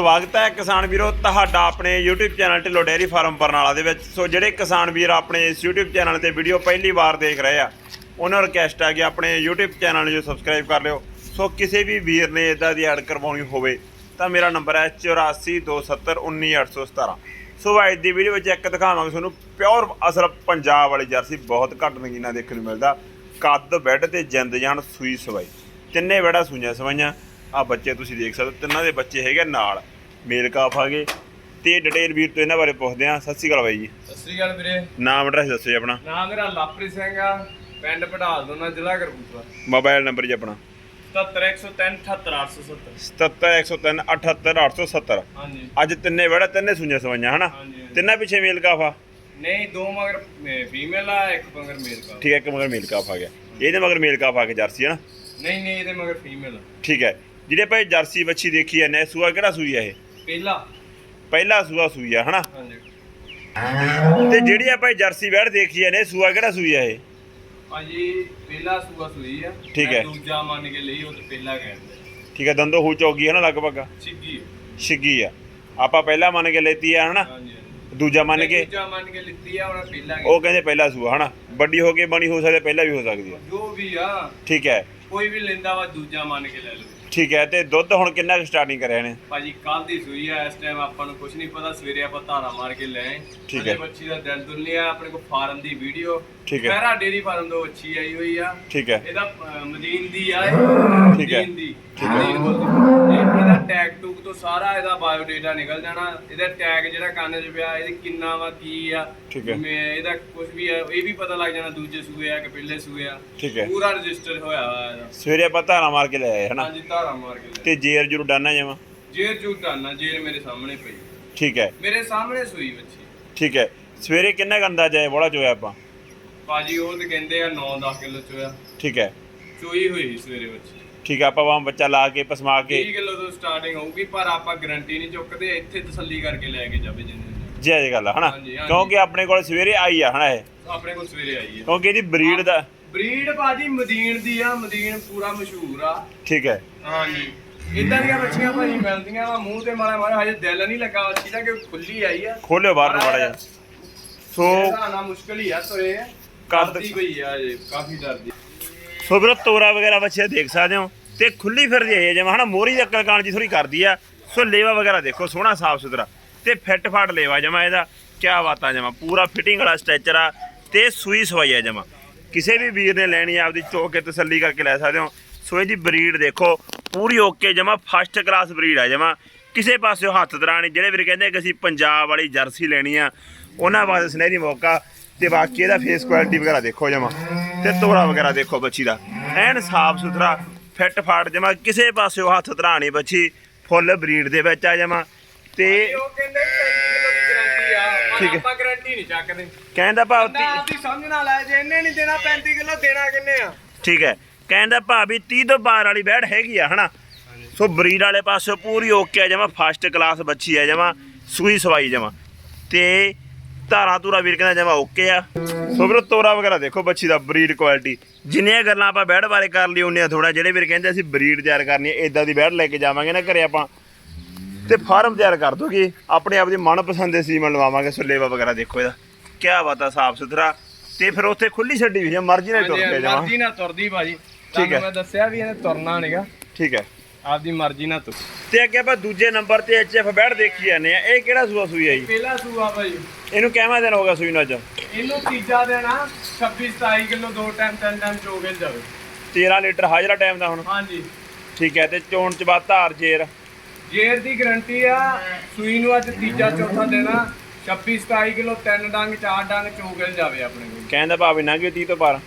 ਸਵਾਗਤ ਹੈ ਕਿਸਾਨ ਵੀਰੋ, ਤੁਹਾਡਾ ਆਪਣੇ YouTube channel Dhillon dairy farm Barnala ਦੇ ਵਿੱਚ। ਸੋ ਜਿਹੜੇ ਕਿਸਾਨ ਵੀਰ ਆਪਣੇ ਇਸ YouTube ਚੈਨਲ ਤੇ ਵੀਡੀਓ ਪਹਿਲੀ ਵਾਰ ਦੇਖ ਰਹੇ ਆ, ਉਹਨਾਂ ਨੂੰ ਰਿਕਵੈਸਟ ਆ ਕਿ ਆਪਣੇ YouTube ਚੈਨਲ ਨੂੰ ਸਬਸਕ੍ਰਾਈਬ ਕਰ ਲਿਓ। ਸੋ ਕਿਸੇ ਵੀ ਵੀਰ ਨੇ ਇਦਾਂ ਦੀ ਐਡ ਕਰਵਾਉਣੀ ਹੋਵੇ, ਤਾਂ ਮੇਰਾ ਨੰਬਰ ਹੈ 8427191817 ਸੋ ਅੱਜ ਦੀ ਵੀਡੀਓ ਵਿੱਚ ਇੱਕ ਦਿਖਾਵਾਂਗੇ ਤੁਹਾਨੂੰ ਪਿਓਰ ਅਸਲ ਪੰਜਾਬ ਵਾਲੀ ਜਰਸੀ, ਬਹੁਤ ਘੱਟ ਨਗੀਨਾ ਦੇਖਣ ਨੂੰ ਮਿਲਦਾ। ਕੱਦ, ਬੈੱਡ ਤੇ ਜਿੰਦ ਜਾਨ ਸੂਈ ਸਵਾਈ। ਤਿੰਨੇ ਬੈੜਾ ਸੂਈਆਂ ਸਵਾਈਆਂ। ਆ ਬੱਚੇ ਤੁਸੀਂ ਦੇਖ ਸਕਦੇ ਤਿੰਨਾਂ ਦੇ ਬੱਚੇ ਹੈਗੇ ਨਾਲ। ਮੇਲ ਕਾਫ ਆਗੇ ਤੇ ਡਿਟੇਲ ਵੀਰ ਤੋਂ ਇਹਨਾਂ ਬਾਰੇ ਪੁੱਛਦੇ ਆ ਸਤਿ ਸ਼੍ਰੀ ਅਕਾਲ ਬਾਈ ਜੀ। ਸਤਿ ਸ੍ਰੀ ਅਕਾਲ ਵੀਰੇ। ਨਾਮ ਐਡਰੈਸ ਦੱਸੋ ਜੀ ਆਪਣਾ। ਨਾਮ ਮੇਰਾ ਲਾਪਰੀ ਸਿੰਘ ਆ। ਪਿੰਡ ਪੜਾਲ ਦੋਨਾ ਜ਼ਿਲ੍ਹਾ ਕਰਬੂਤਰਾ ਮੋਬਾਈਲ ਨੰਬਰ ਜੀ ਆਪਣਾ। 73103 78870 77103 78870 ਹਾਂਜੀ। ਅੱਜ ਤਿੰਨੇ ਬੈੜਾ ਤਿੰਨੇ ਸੂਈਆਂ ਸਵਾਈਆਂ ਹਨਾ। ਤਿੰਨਾਂ ਪਿੱਛੇ ਮੇਲ ਕਾਫ ਨਹੀਂ ਦੋ ਮਗਰ ਫੀਮੇਲ ਆ ਇੱਕ ਮਗਰ ਮੇਲ ਕਾ ਠੀਕ ਹੈ ਇੱਕ ਮਗਰ ਮੇਲ ਕਾਫ ਆ ਗਿਆ। ਇਹਦੇ ਮਗਰ ਮੇਲ ਕਾਫ ਆ ਕੇ ਜਰਸੀ ਹੈ ਨਾ ਨਹੀਂ ਨਹੀਂ ਇਹਦੇ ਮਗਰ ਫੀਮੇਲ ਠੀਕ ਹੈ ਜਿਹੜੇ ਭਾਈ ਜਰਸੀ ਬੱਚੀ ਦੇਖੀ ਐ ਨੇ ਸੂਆ ਕਿਹੜਾ ਸੂਈ ਆ ਇਹ? ਪਹਿਲਾ। ਪਹਿਲਾ ਸੂਆ ਸੂਈ ਆ ਹਨਾ? ਹਾਂਜੀ। ਤੇ ਜਿਹੜੀ ਆਪਾਂ ਇਹ ਜਰਸੀ ਬੈੜ ਦੇਖੀ ਐ ਨੇ ਸੂਆ ਕਿਹੜਾ ਸੂਈ ਆ ਇਹ? ਹਾਂਜੀ ਪਹਿਲਾ ਸੂਆ ਸੂਈ ਆ। ਠੀਕ ਮੈਂ ਹੈ। ਦੂਜਾ ਮੰਨ ਕੇ ਲਈ ਉਹ ਤੇ ਪਹਿਲਾ ਕਹਿੰਦੇ ਠੀਕ ਹੈ ਦੰਦੋ ਹੋ ਚੌਗੀ ਹੈ ਨਾ ਲਗਭਗ? ਛਿੱਗੀ ਛਿੱਗੀ ਆ। ਆਪਾਂ ਪਹਿਲਾ ਮੰਨ ਕੇ ਲੈਤੀ ਆ ਹਨਾ? ਹਾਂਜੀ ਹਾਂਜੀ। ਦੂਜਾ ਮੰਨ ਕੇ? ਦੂਜਾ ਮੰਨ ਕੇ ਲਿੱਤੀ ਆ ਹੁਣ ਪਹਿਲਾ ਉਹ ਕਹਿੰਦੇ ਪਹਿਲਾ ਸੂਆ ਹਨਾ? ਵੱਡੀ ਹੋ ਕੇ ਬਣੀ ਹੋ ਸਕਦੀ ਪਹਿਲਾ ਵੀ ਹੋ ਸਕਦੀ ਆ। ਜੋ ਵੀ ਆ ਠੀਕ ਹੈ। ਕੋਈ ਵੀ ਲੈਂਦਾ ਵਾ ਦੂਜਾ ਮੰਨ ਕੇ ਲੈ ਲਵੇ। ਠੀਕ ਹੈ ਤੇ ਦੁੱਧ ਹੁਣ ਕਿੰਨਾ ਸਟਾਰਟਿੰਗ ਕਰਿਆ ਨੇ ਭਾਜੀ ਕੱਲ ਦੀ ਸੂਈ ਆ ਇਸ ਟਾਈਮ ਆਪਾਂ ਨੂੰ ਕੁਝ ਨਹੀਂ ਪਤਾ ਸਵੇਰੇ ਆਪਾਂ ਧਾਰਾ ਮਾਰ ਕੇ ਲੈ ਆਏ ਠੀਕ ਹੈ। ਬੱਚੀ ਦਾ ਦਿਲ ਦੁੱਲ ਨਹੀਂ ਆ ਆਪਣੇ ਕੋਲ ਫਾਰਮ ਦੀ ਵੀਡੀਓ ਠੀਕ ਹੈ। ਮਹਿਰਾ ਡੇਰੀ ਫਾਰਮ ਤੋਂ ਬੱਚੀ ਆਈ ਹੋਈ ਆ ਠੀਕ ਹੈ ਇਹਦਾ ਮਦੀਨ ਦੀ ਆ ਇਹ ਠੀਕ ਹੈ। ਮਦੀਨ ਦੀ ਠੀਕ ਹੈ। ਮਦੀਨ ਬੋਲਦੀ ਇਹ- ਇਹਦਾ ਟੈਗ ਟੂਗ ਤੋਂ ਸਾਰਾ ਇਹਦਾ ਬਾਇਓ ਡਾਟਾ ਨਿਕਲ ਜਾਣਾ। ਇਹਦਾ ਟੈਗ ਜਿਹੜਾ ਕੰਨ 'ਚ ਪਿਆ ਇਹਦੇ ਕਿੰਨਾ ਵਾ ਕੀ ਆ ਠੀਕ ਹੈ। ਮੈਂ ਇਹਦਾ ਕੁਝ ਵੀ ਆ ਇਹ ਵੀ ਪਤਾ ਲੱਗ ਜਾਣਾ ਦੂਜੇ ਸੂਏ ਆ ਕਿ ਪਹਿਲੇ ਸੂਏ ਆ। ਠੀਕ ਹੈ। ਪੂਰਾ ਰਜਿਸਟਰ ਹੋਇਆ ਹੋਇਆ ਇਹਦਾ। ਸਵੇਰੇ ਆਪਾਂ ਧਾਰਾ ਮਾਰ ਕੇ ਲੈ ਆਏ ਹਨਾ? ਹਾਂਜੀ ਧਾਰਾ ਮਾਰ ਕੇ ਲੈ ਤੇ ਜੇਰ ਜਰੂ ਡਾਨਾ ਜਾਵਾਂ ਜੇਰ ਝੂਟਾਨਾ ਜੇਰ ਮੇਰੇ ਸਾਹਮਣੇ ਪਈ। ਠੀਕ ਹੈ। ਮੇਰੇ ਸਾਹਮਣੇ ਸੂਈ ਬੱਚੀ ਠੀਕ ਹੈ। ਸਵੇਰੇ ਕਿੰਨਾ ਕੁ ਅੰਦਾਜ਼ਾ ਹੈ ਬੋਲਾ ਚੋਇਆ ਆਪਾਂ? ਭਾਜੀ ਉਹ ਤੇ ਕਹਿੰਦੇ ਆ 9-10 ਕਿਲੋ ਚੋਇਆ। ਠੀਕ ਹੈ। ਚੋਈ ਹੋਈ ਸਵੇਰੇ ਬੱਚੀ ਠੀਕ ਹੈ ਆਪਾਂ ਵਾਂ ਬੱਚਾ ਲਾ ਕੇ ਪਸਮਾ 30 ਕੇ ਕਿਲੋ ਤੋਂ ਸਟਾਰਟਿੰਗ ਹੋਊਗੀ ਪਰ ਆਪਾਂ ਗਾਰੰਟੀ ਨਹੀਂ ਚੁੱਕਦੇ ਇੱਥੇ ਤਸੱਲੀ ਕਰਕੇ ਲੈ ਕੇ ਜਾਵੇ ਜਿੰਨੇ ਜੀ ਇਹ ਗੱਲ ਆ ਹਨਾ? ਹਾਂਜੀ, ਹਾਂਜੀ। ਕਿਉਂਕਿ ਆਪਣੇ ਕੋਲ ਸਵੇਰੇ ਆਈ ਆ ਹਨਾ ਇਹ? ਆਪਣੇ ਕੋਲ ਸਵੇਰੇ ਆਈ ਹੈ ਕਿਉਂਕਿ ਇਹਦੀ ਬਰੀਡ ਦਾ ਬਰੀਡ ਭਾਜੀ ਮਦੀਨ ਦੀ ਆ ਮਦੀਨ ਪੂਰਾ ਮਸ਼ਹੂਰ ਆ। ਠੀਕ ਹੈ। ਹਾਂਜੀ। ਇਦਾਂ ਦੀਆਂ ਬੱਚੀਆਂ ਭਾਜੀ ਮਿਲਦੀਆਂ ਵਾ ਮੂੰਹ ਤੇ ਮਾਰਾ ਮਾਰਾ ਹਜੇ ਦਿਲ ਨਹੀਂ ਲੱਗਾ ਬੱਚੀ ਦਾ ਕਿ ਖੁੱਲੀ ਆਈ ਆ। ਖੋਲਿਓ ਬਾਹਰ ਨੂੰ ਮਾੜਾ ਜਿਹਾ। ਸੋ ਨਾ ਮੁਸ਼ਕਲ ਹੀ ਆ ਤੋਏ। ਕੱਦ- ਕਰਦੀ ਪਈ ਆ ਹਜੇ ਕਾਫੀ ਡਰਦੀ ਸੋ ਵੀਰੋ ਤੋਰਾ ਵਗੈਰਾ ਬੱਚੇ ਦੇਖ ਸਕਦੇ ਹੋ। ਤੇ ਖੁੱਲੀ ਫਿਰਦੀ ਹੈ, ਜਿਵੇਂ ਹਨਾ, ਮੋਰੀ ਦੀ ਅਕਲ ਕਾਣ ਜੀ ਥੋੜੀ ਕਰਦੀ ਆ। ਸੋ ਲੇਵਾ ਵਗੈਰਾ ਦੇਖੋ, ਸੋਹਣਾ ਸਾਫ਼ ਸੁਥਰਾ। ਤੇ ਫਿੱਟ ਫਾਟ ਲੇਵਾ ਜਮਾ ਇਹਦਾ। ਕਿਆ ਬਾਤਾਂ ਜਮਾ, ਪੂਰਾ ਫਿਟਿੰਗ ਵਾਲਾ ਸਟ੍ਰੈਚਰ ਆ ਤੇ ਸੂਈ ਸਵਾਈ ਆ ਜਮਾ। ਕਿਸੇ ਵੀ ਵੀਰ ਨੇ ਲੈਣੀ ਆ, ਆਪਦੀ ਚੋਕ ਕੇ ਤਸੱਲੀ ਕਰਕੇ ਲੈ ਸਕਦੇ ਹੋ। ਸੋ ਇਹਦੀ ਬਰੀਡ ਦੇਖੋ, ਪੂਰੀ ਓਕੇ ਜਮਾ ਫਸਟ ਕਲਾਸ ਬਰੀਡ ਆ ਜਮਾ। ਕਿਸੇ ਪਾਸਿਓ ਹੱਥ ਦਰਾਣੀ, ਜਿਹੜੇ ਵੀਰ ਕਹਿੰਦੇ ਕਿ ਅਸੀਂ ਪੰਜਾਬ ਵਾਲੀ ਜਰਸੀ ਲੈਣੀ ਆ, ਉਹਨਾਂ ਵਾਸਤੇ ਸੁਨਹਿਰੀ ਮੌਕਾ। ਤੇ ਬਾਕੀ ਇਹਦਾ ਫੇਸ ਕੁਆਲਿਟੀ ਵਗੈਰਾ ਦੇਖੋ ਜਮਾ। ਤੇ ਤੋਰਾ ਵਗੈਰਾ ਦੇਖੋ ਬੱਚੀ ਦਾ। ਐਨ ਸਾਫ਼ ਸੁਥਰਾ ਫਿੱਟ ਫਾਟ ਜਮਾ ਕਿਸੇ ਪਾਸਿਓ ਹੱਥ ਧਰਾਣੀ ਬੱਚੀ ਫੁੱਲ ਬਰੀਡ ਦੇ ਵਿੱਚ ਆ ਜਮਾ ਤੇ ਉਹ ਕਹਿੰਦੇ 35 ਕਿਲੋ ਦੀ ਗਾਰੰਟੀ ਆ ਪਰ ਠੀਕ ਹੈ। ਆਪਾਂ ਗਾਰੰਟੀ ਨਹੀਂ ਚੱਕਦੇ। ਕਹਿੰਦਾ ਭਾਵ ਬੰਦਾ ਆਪਦੀ ਸਮਝ ਨਾਲ ਆਏ ਜੇ ਇਹਨੇ ਨਹੀਂ ਦੇਣਾ 35 ਕਿਲੋ ਦੇਣਾ ਕਿੰਨੇ ਆ? ਠੀਕ ਹੈ। ਕਹਿੰਦਾ ਭਾਵੇਂ 30 ਤੋਂ ਬਾਹਰ ਵਾਲੀ ਬੈੜ ਹੈਗੀ ਆ ਹਨਾ? ਸੋ ਬਰੀਡ ਵਾਲੇ ਪਾਸੇ ਪੂਰੀ ਓਕੇ ਆ ਜਮਾ ਫਸਟ ਕਲਾਸ ਬੱਚੀ ਆ ਜਮਾ ਸੂਈ ਸਵਾਈ ਜਮਾ ਤੇ ਧਾਰਾ ਧੂਰਾ ਵੀਰ ਕਹਿੰਦਾ ਜਮਾ ਓਕੇ ਆ। ਸੋ ਵੀਰੋ ਤੋਰਾ ਵਗੈਰਾ ਦੇਖੋ ਬੱਚੀ ਦਾ ਬਰੀਡ ਕੁਆਲਿਟੀ ਜਿੰਨੀਆਂ ਗੱਲਾਂ ਆਪਾਂ ਬੈੜ ਬਾਰੇ ਕਰ ਲਈ ਉਹਨੀਆਂ ਥੋੜਾ ਜਿਹੜੇ ਵੀਰ ਕਹਿੰਦੇ ਅਸੀਂ ਬਰੀਡ ਤਿਆਰ ਕਰਨੀ ਹੈ ਇਦਾਂ ਦੀ ਬੈੜ ਲੈ ਕੇ ਜਾਵਾਂਗੇ ਨਾ ਘਰੇ ਆਪਾਂ। ਤੇ ਫਾਰਮ ਤਿਆਰ ਕਰ ਦੋਗੇ ਆਪਣੇ ਆਪ ਦੀ ਮਨਪਸੰਦ ਦੇ ਸੀਮਨ ਲਵਾਵਾਂਗੇ ਸੁਲੇਵਾ ਵਗੈਰਾ ਦੇਖੋ ਇਹਦਾ। ਕਿਆ ਬਾਤ ਆ ਸਾਫ਼ ਸੁਥਰਾ। ਤੇ ਫਿਰ ਉੱਥੇ ਖੁੱਲੀ ਛੱਡੀ ਵੀ ਮਰਜ਼ੀ ਨਾਲ ਤੁਰ ਕੇ ਜਾਵਾਂ ਮਰਜ਼ੀ ਨਾਲ ਤੁਰਦੀ ਭਾਜੀ। ਠੀਕ ਤੁਹਾਨੂੰ ਹੈ। ਮੈਂ ਦੱਸਿਆ ਵੀ ਇਹਨੇ ਤੁਰਨਾ ਨਹੀਂਗਾ ਠੀਕ ਹੈ। ਆਪਦੀ ਮਰਜ਼ੀ ਨਾਲ ਤੁਰ। ਤੇ ਅੱਗੇ ਆਪਾਂ ਦੂਜੇ ਨੰਬਰ ਤੇ ਐਚਐਫ ਬੈੜ ਦੇਖੀ ਜਾਂਦੇ ਆ। ਇਹ ਕਿਹੜਾ ਸੂਆ ਸੂਈ ਆ ਜੀ? ਪਹਿਲਾ ਸੂਆ ਭਾਜੀ ਇਹਨੂੰ ਕਿਵੇਂ ਦਿਨ ਹੋ ਗਿਆ ਸੂਈ ਨੂੰ ਅੱਜ? ਇਹਨੂੰ ਤੀਜਾ ਦੇਣਾ 26 27 ਕਿਲੋ ਦੋ ਟਾਈਮ ਤਿੰਨ ਟਾਈਮ ਚੋਗੇ ਜਾਵੇ। 13 ਲੀਟਰ ਹਾਜ਼ਰਾ ਟਾਈਮ ਦਾ ਹੁਣ। ਹਾਂਜੀ। ਠੀਕ ਹੈ ਤੇ ਚੋਣ ਚ ਬਾਅਦ ਧਾਰ ਜੇਰ। ਜੇਰ ਦੀ ਗਾਰੰਟੀ ਆ ਸੂਈ ਨੂੰ ਅੱਜ ਤੀਜਾ ਚੌਥਾ ਦੇਣਾ 26 27 ਕਿਲੋ ਤਿੰਨ ਡੰਗ ਚਾਰ ਡੰਗ ਚੋਗਲ ਜਾਵੇ ਆਪਣੇ ਕੋਲ। ਕਹਿੰਦਾ ਭਾਵੇਂ ਲੰਘੇ 30 ਤੋਂ ਪਾਰ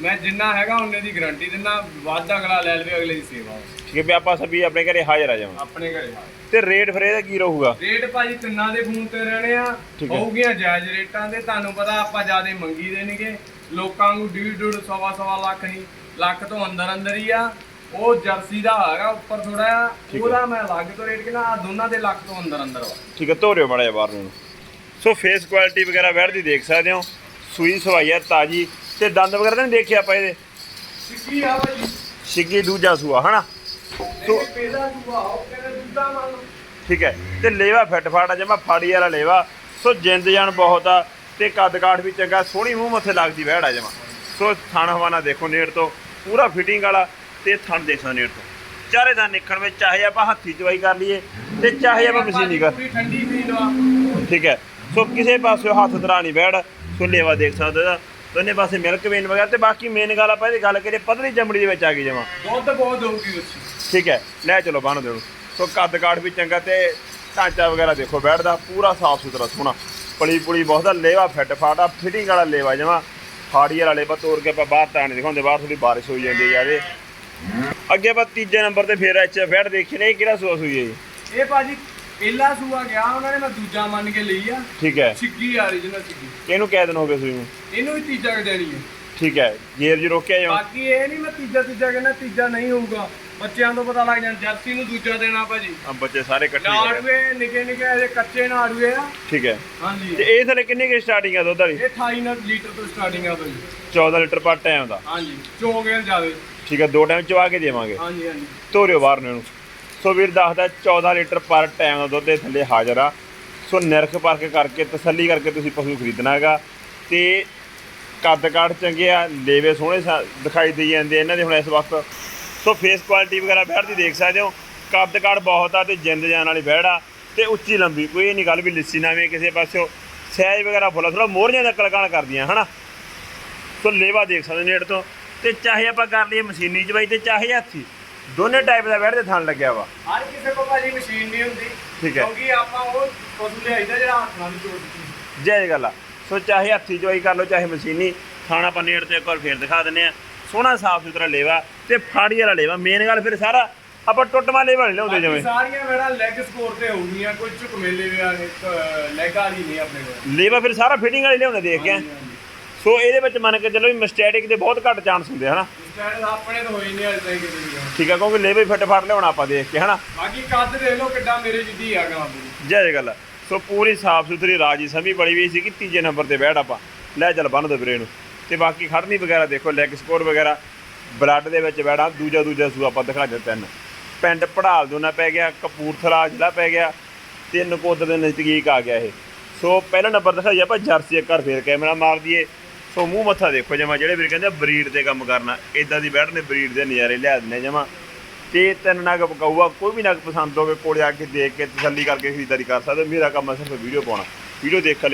ਮੈਂ ਜਿੰਨਾ ਹੈਗਾ ਉਹਨੇ ਦੀ ਗਾਰੰਟੀ ਦਿੰਦਾ ਵੱਧ ਅਗਲਾ ਲੈ ਲਵੇ ਅਗਲੇ ਦੀ ਸੇਵਾ ਠੀਕ ਹੈ ਵੀ ਆਪਾਂ ਸਭੀ ਆਪਣੇ ਘਰੇ ਹਾਜ਼ਰ ਆ ਜਾਵਾਂ। ਆਪਣੇ ਘਰੇ ਤੇ ਰੇਟ ਫਿਰ ਇਹਦਾ ਕੀ ਰਹੂਗਾ? ਰੇਟ ਭਾਜੀ ਤਿੰਨਾਂ ਦੇ ਫੋਨ ਤੇ ਰਹਿਣੇ ਆ। ਹੋਊਗੀਆਂ ਜਾਇਜ਼ ਰੇਟਾਂ ਦੇ ਤੁਹਾਨੂੰ ਪਤਾ ਆਪਾਂ ਜਿਆਦੇ ਮੰਗੀ ਦੇਣਗੇ। ਲੋਕਾਂ ਨੂੰ ਡੇਢ ਡੇਢ ਸਵਾ ਸਵਾ ਲੱਖ ਨਹੀਂ ਲੱਖ ਤੋਂ ਅੰਦਰ ਅੰਦਰ ਹੀ ਆ। ਉਹ ਜਰਸੀ ਦਾ ਹੈਗਾ ਉੱਪਰ ਥੋੜਾ ਆ। ਉਹਦਾ ਮੈਂ ਅਲੱਗ ਤੋਂ ਰੇਟ ਕਿਹਾ ਆਹ ਦੋਨਾਂ ਦੇ ਲੱਖ ਤੋਂ ਅੰਦਰ ਅੰਦਰ ਵਾ। ਠੀਕ ਹੈ ਧੋਰਿਓ ਜਿਹਾ ਬਾਹਰ ਨੂੰ। ਸੋ ਫੇਸ ਕੁਆਲਿਟੀ ਵਗੈਰਾ ਬੈੜ ਦੀ ਦੇਖ ਸਕਦੇ ਹੋ। ਸੂਈ ਸਵਾਈ ਆ ਤਾਜੀ। ਤੇ ਦੰਦ ਵਗੈਰਾ ਤਾਂ ਨਹੀਂ ਦੇਖਿਆ ਆਪਾਂ ਇਹਦੇ? ਸਿੱਕੀ ਆ ਭਾਜੀ ਛਿੱਗੀ ਦੂਜਾ ਸੂਆ ਹਨਾ? ਸੋ ਪਹਿਲਾ ਸੁਭਾਅ ਉਹ ਕਹਿੰਦੇ ਜਿੱਦਾਂ ਮੰਨ ਠੀਕ ਹੈ ਤੇ ਲੇਵਾ ਫਿੱਟ ਫਾਟ ਆ ਜਮਾ ਫਾੜੀ ਵਾਲਾ ਲੇਵਾ ਸੋ ਜਿੰਦ ਜਾਨ ਬਹੁਤ ਆ ਤੇ ਕੱਦ ਕਾਠ ਵੀ ਚੰਗਾ ਸੋਹਣੀ ਮੂੰਹ ਮੱਥੇ ਲੱਗਦੀ ਵਹਿੜ ਆ ਜਮਾ। ਸੋ ਥਣ ਹਵਾਨਾ ਦੇਖੋ ਨੇੜ ਤੋਂ ਪੂਰਾ ਫਿਟਿੰਗ ਵਾਲਾ ਤੇ ਥਣ ਦੇਖੋ ਨੇੜ ਤੋਂ। ਚਾਰੇ ਦਾ ਨਿਕਣ ਵਿੱਚ ਚਾਹੇ ਆਪਾਂ ਹੱਥੀ ਚਵਾਈ ਕਰ ਲਈਏ ਤੇ ਚਾਹੇ ਆਪਾਂ ਮਸ਼ੀਨੀ ਕਰ ਠੀਕ ਹੈ ਸੋ ਕਿਸੇ ਪਾਸੇ ਹੱਥ ਧਰਾ ਨਹੀਂ ਬੈੜ ਸੋ ਲੇਵਾ ਦੇਖ ਸਕਦੇ ਦੋਨੇ ਪਾਸੇ ਮਿਲਕ ਵੇਨ ਵਗੈਰਾ ਤੇ ਬਾਕੀ ਮੇਨ ਗੱਲ ਆਪਾਂ ਇਹਦੀ ਗੱਲ ਕਰੀਏ ਪਤਲੀ ਚਮੜੀ ਦੇ ਵਿੱਚ ਆ ਗਈ ਜਮਾ। ਦੁੱਧ ਬਹੁਤ ਦਊਗੀ ਉਸ ਠੀਕ ਹੈ ਲੈ ਚਲੋ ਬੰਨ ਦਿਓ। ਸੋ ਕੱਦ ਕਾਠ ਵੀ ਚੰਗਾ ਤੇ ਢਾਂਚਾ ਵਗੈਰਾ ਦੇਖੋ ਬੈਠਦਾ ਪੂਰਾ ਸਾਫ਼ ਸੁਥਰਾ ਸੋਹਣਾ। ਪਲੀ ਪੁਲੀ ਬਹੁਤ ਲੇਵਾ ਫਿੱਟ ਫਾਟਾ ਫਿਟਿੰਗ ਵਾਲਾ ਲੇਵਾ ਜਮਾ। ਫਾੜੀ ਵਾਲਾ ਲੇਵਾ ਤੋੜ ਕੇ ਆਪਾਂ ਬਾਹਰ ਤਾਂ ਨਹੀਂ ਦਿਖਾਉਂਦੇ ਬਾਹਰ ਥੋੜੀ ਬਾਰਿਸ਼ ਹੋਈ ਜਾਂਦੀ ਯਾਰੇ। ਅੱਗੇ ਆਪਾਂ ਤੀਜੇ ਨੰਬਰ ਤੇ ਫੇਰ ਐਚ ਫੈਟ ਦੇਖੀ ਨੇ ਕਿਹੜਾ ਸੂਆ ਸੂਈ ਹੈ ਜੀ? ਇਹ ਭਾਜੀ ਪਹਿਲਾ ਸੂਆ ਗਿਆ ਉਹਨਾਂ ਨੇ ਮੈਂ ਦੂਜਾ ਮੰਨ ਕੇ ਲਈ ਆ। ਠੀਕ ਹੈ। ਛਿੱਗੀ ਆ original ਛਿੱਗੀ ਇਹਨੂੰ ਕਿਹ ਦਿਨ ਹੋ ਗਏ ਸੂਈ ਨੂੰ ਇਹਨੂੰ ਵੀ ਤੀਜਾ ਦੇਣੀ ਹੈ। ਠੀਕ ਹੈ ਜੇਰ ਜੀ ਰੋਕਿਆ ਜਾਂ? ਬਾਕੀ ਇਹ ਨਹੀਂ ਮੈਂ ਤੀਜਾ ਤੀਜਾ ਕਹਿੰਦਾ ਤੀਜਾ ਨਹੀਂ ਹੋਊਗਾ। ਬੱਚਿਆਂ ਤੋਂ ਪਤਾ ਲੱਗ ਜਾਂਦਾ ਜਰਸੀ ਨੂੰ ਦੂਜਾ ਦੇਣਾ ਭਾਜੀ। ਆ ਬੱਚੇ ਸਾਰੇ ਇਕੱਠੇ ਹੀ ਹੋ ਗਏ। ਨਾੜੂਏ ਨਿੱਕੇ ਨਿੱਕੇ ਇਹਦੇ ਕੱਚੇ ਨਾੜੂਏ ਆ। ਠੀਕ ਹੈ। ਹਾਂਜੀ। ਤੇ ਇਹ ਥਲੇ ਕਿੰਨੀ ਕੀ ਸਟਾਰਟਿੰਗ ਹੈ ਦੁੱਧ ਵਾਲੀ? ਇਹ 28 ਨਾਲ ਲੀਟਰ ਤੋਂ ਸਟਾਰਟਿੰਗ ਆ ਭਾਜੀ। 14 ਲੀਟਰ ਪਰ ਟਾਈਮ ਦਾ। ਹਾਂਜੀ ਚੋਗੇਲ ਜਾਵੇ ਠੀਕ ਹੈ ਦੋ ਟਾਈਮ ਚਵਾ ਕੇ ਦੇਵਾਂਗੇ। ਹਾਂਜੀ ਹਾਂਜੀ। ਤੋਰਿਓ ਬਾਹਰ ਨੂੰ ਇਹਨੂੰ। ਸੋ ਵੀਰ ਦੱਸਦਾ 14 ਲੀਟਰ ਪਰ ਟਾਈਮ ਦਾ ਦੁੱਧ ਦੇ ਥੱਲੇ ਹਾਜ਼ਰ ਆ। ਸੋ ਨਿਰਖ ਪਰਖ ਕਰਕੇ, ਤਸੱਲੀ ਕਰਕੇ ਤੁਸੀਂ ਪਸ਼ੂ ਖਰੀਦਣਾ ਹੈਗਾ। ਤੇ ਕੱਦ ਕਾਠ ਚੰਗੇ ਆ, ਲੇਵੇ ਸੋਹਣੇ ਸਾ- ਦਿਖਾਈ ਦੇ ਜਾਂਦੇ ਆ ਇਹਨਾਂ ਦੇ ਹੁਣ ਇਸ ਵਕਤ। ਸੋ ਫੇਸ ਕੁਆਲਿਟੀ ਵਗੈਰਾ ਬੈੜ ਦੀ ਦੇਖ ਸਕਦੇ ਹੋ। ਕੱਦ ਕਾਠ ਬਹੁਤ ਆ ਤੇ ਜਿੰਦ ਜਾਨ ਵਾਲੀ ਬਹਿੜ ਆ। ਤੇ ਉੱਚੀ ਲੰਬੀ, ਕੋਈ ਇਹ ਨਹੀਂ ਗੱਲ ਵੀ ਲਿੱਸੀ ਨਾਵੇਂ ਕਿਸੇ ਪਾਸਿਓ। ਸਹਿਜ ਵਗੈਰਾ ਫੁੱਲਾ ਥੋੜਾ ਮੋਹਰੀਆਂ ਦਾ ਕਲਕਾਣ ਕਰਦੀਆਂ, ਹਨਾ? ਸੋ ਲੇਵਾ ਦੇਖ ਸਕਦੇ ਨੇੜ ਤੋਂ। ਤੇ ਚਾਹੇ ਆਪਾਂ ਕਰ ਲਈਏ ਮਸ਼ੀਨੀ ਚਵਾਈ ਤੇ ਚਾਹੇ ਹੱਥੀ। ਦੋਨੇ ਟਾਈਪ ਦਾ ਬੈੜ ਦੇ ਥਣ ਲੱਗਿਆ ਵਾ। ਹਰ ਕਿਸੇ ਕੋਲ ਭਾਜੀ ਮਸ਼ੀਨ ਨਹੀਂ ਹੁੰਦੀ ਠੀਕ ਹੈ। ਕਿਉਂਕਿ ਆਪਾਂ ਉਹ ਪਸ਼ੂ ਲਿਆਈਦਾ ਜਿਹੜਾ ਹੱਥ ਨਾਲ ਜੋੜ ਦਿੱਤੀ। ਜੈ ਗੱਲ ਆ। ਸੋ ਚਾਹੇ ਹੱਥੀ ਚਵਾਈ ਕਰ ਲਓ ਚਾਹੇ ਮਸ਼ੀਨੀ ਥਾਣਾ ਆਪਾਂ ਨੇੜ ਤੇ ਇੱਕ ਵਾਰ ਫੇਰ ਦਿਖਾ ਦਿੰਨੇ ਆ ਸੋਹਣਾ ਸਾਫ਼ ਸੁਥਰਾ ਲੇਵਾ ਤੇ ਫਾੜੀ ਵਾਲਾ ਲੇਵਾ। ਮੇਨ ਗੱਲ ਫਿਰ ਸਾਰਾ ਆਪਾਂ ਟੁੱਟਮਾ ਲੇਵਾ ਨਹੀਂ ਲਿਆਉਂਦੇ ਜਿਵੇਂ। ਸਾਰੀਆਂ ਮੇਰਾ ਲੈਗ ਸਕੋਰ ਤੇ ਹੋਣਗੀਆਂ ਕੋਈ ਝੁਕ ਮੇਲੇ ਵੀ ਆ ਲੈਗ ਵਾਲੀ ਨਹੀਂ ਆਪਣੇ ਕੋਲ। ਲੇਵਾ ਫਿਰ ਸਾਰਾ ਫਿਟਿੰਗ ਵਾਲੇ ਲਿਆਉਂਦੇ ਦੇਖ ਕੇ। ਹਾਂਜੀ, ਹਾਂਜੀ। ਸੋ ਇਹਦੇ ਵਿੱਚ ਮੰਨ ਕੇ ਚੱਲੋ ਵੀ ਮਿਸਟੇਕ ਦੇ ਬਹੁਤ ਘੱਟ ਚਾਂਸ ਹੁੰਦੇ ਹਨਾ? ਸਟੈਂਡ ਆਪਣੇ ਤਾਂ ਹੋਈ ਨਹੀਂ ਅਜੇ ਤਾਈਂ ਕਿਤੇ ਵੀ। ਆ। ਠੀਕ ਆ ਕਿਉਂਕਿ ਲੇਵੇ ਫਿੱਟ ਫਾਟ ਲਿਆਉਣਾ ਆਪਾਂ ਦੇਖ ਕੇ ਹਨਾ? ਬਾਕੀ ਕੱਦ ਦੇਖ ਲਓ ਕਿੱਡਾ ਮੇਰੇ ਜਿੱਡੀ ਆ ਗਾਂ ਦੀ। ਜੈ ਗੱਲ। ਆ। ਸੋ ਪੂਰੀ ਸਾਫ਼ ਸੁਥਰੀ ਰਾਜੀ ਸਮੀ ਬੜੀ ਵੀ ਸੀ ਕਿ ਤੀਜੇ ਨੰਬਰ ਤੇ ਬੈਠ ਆਪਾਂ। ਲੈ ਚੱਲ ਬੰਨ ਦੋ ਵੀਰੇ ਨੂੰ। ਤੇ ਬਾਕੀ ਖੜਨੀ ਵਗੈਰਾ ਦੇਖੋ ਲੈਗ ਸਕੋਰ ਵਗੈਰਾ। ਬਲੱਡ ਦੇ ਵਿੱਚ ਬੈਠਾ ਦੂਜਾ ਦੂਜਾ ਸੂ ਆਪਾਂ ਦਿਖਾ ਦਿੱਤੇ ਤਿੰਨ। ਪਿੰਡ ਪੜਾਲ ਦੋਨਾ ਪੈ ਗਿਆ ਕਪੂਰਥਲਾ ਜ਼ਿਲ੍ਹਾ ਪੈ ਗਿਆ ਤੇ ਨਕੋਦਰ ਦੇ ਨਜ਼ਦੀਕ ਆ ਗਿਆ ਇਹ। ਸੋ ਪਹਿਲਾ ਨੰਬਰ ਦਿਖਾਈ ਆਪਾਂ ਜਰਸੀ ਇੱਕ ਘਰ ਫੇਰ ਕੈਮਰਾ ਮਾਰ ਦਈਏ। ਸੋ ਮੂੰਹ ਮੱਥਾ ਦੇਖੋ ਜਮਾ, ਜਿਹੜੇ ਵੀਰ ਕਹਿੰਦੇ ਬਰੀਡ ਤੇ ਕੰਮ ਕਰਨਾ ਇਦਾਂ ਦੀ ਬੈਠ ਨੇ ਬਰੀਡ ਦੇ ਨਜ਼ਾਰੇ ਲਿਆ ਦਿੰਦੇ ਜਮਾ ਤੇ ਤਿੰਨ ਨਗ ਪਕਾਊਗਾ, ਕੋਈ ਵੀ ਨਗ ਪਸੰਦ ਹੋਵੇ, ਕੋਲੇ ਆ ਕੇ ਦੇਖ ਕੇ ਤਸੱਲੀ ਕਰਕੇ ਖਰੀਦਦਾਰੀ ਕਰ ਸਕਦੇ ਹੋ। ਮੇਰਾ ਕੰਮ ਹੈ ਸਿਰਫ ਵੀਡੀਓ ਪਾਉਣਾ ਵੀਡੀਓ ਦੇਖਣ ਲਈ